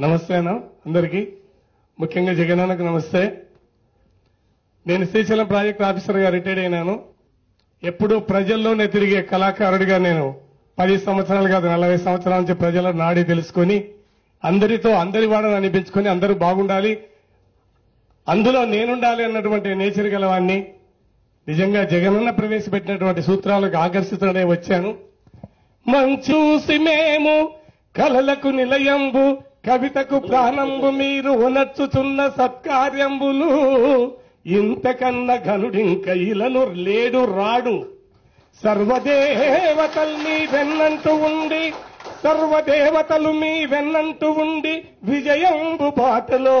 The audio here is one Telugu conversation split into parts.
నమస్తే అన్న. అందరికీ ముఖ్యంగా జగనన్నకు నమస్తే. నేను శ్రీశైలం ప్రాజెక్ట్ ఆఫీసర్గా రిటైర్డ్ అయినాను. ఎప్పుడూ ప్రజల్లోనే తిరిగే కళాకారుడిగా నేను పది సంవత్సరాలు కాదు నలభై సంవత్సరాల నుంచి ప్రజల నాడి తెలుసుకొని అందరితో అందరి వాడని అనిపించుకుని అందరూ బాగుండాలి. అందులో నేనుండాలి అన్నటువంటి నేచర్ గలవాన్ని నిజంగా జగనన్న ప్రవేశపెట్టినటువంటి సూత్రాలకు ఆకర్షితుడై వచ్చాను. మంచూసి మేము కలలకు నిలయంబు కవితకు ప్రాణంబు మీరు ఉనర్చుచున్న సత్కార్యంబులు ఇంతకన్న ఘనుడింక ఇలను లేడు రాడు. సర్వదేవతలు మీ వెన్నంటూ ఉండి సర్వదేవతలు మీ వెన్నంటూ ఉండి విజయంబు బాటలో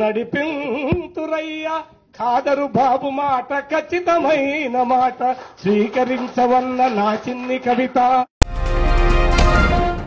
నడిపింతురయ్యా. కాదరు బాబు మాట ఖచ్చితమైన మాట స్వీకరించవన్న నా చిన్ని కవిత.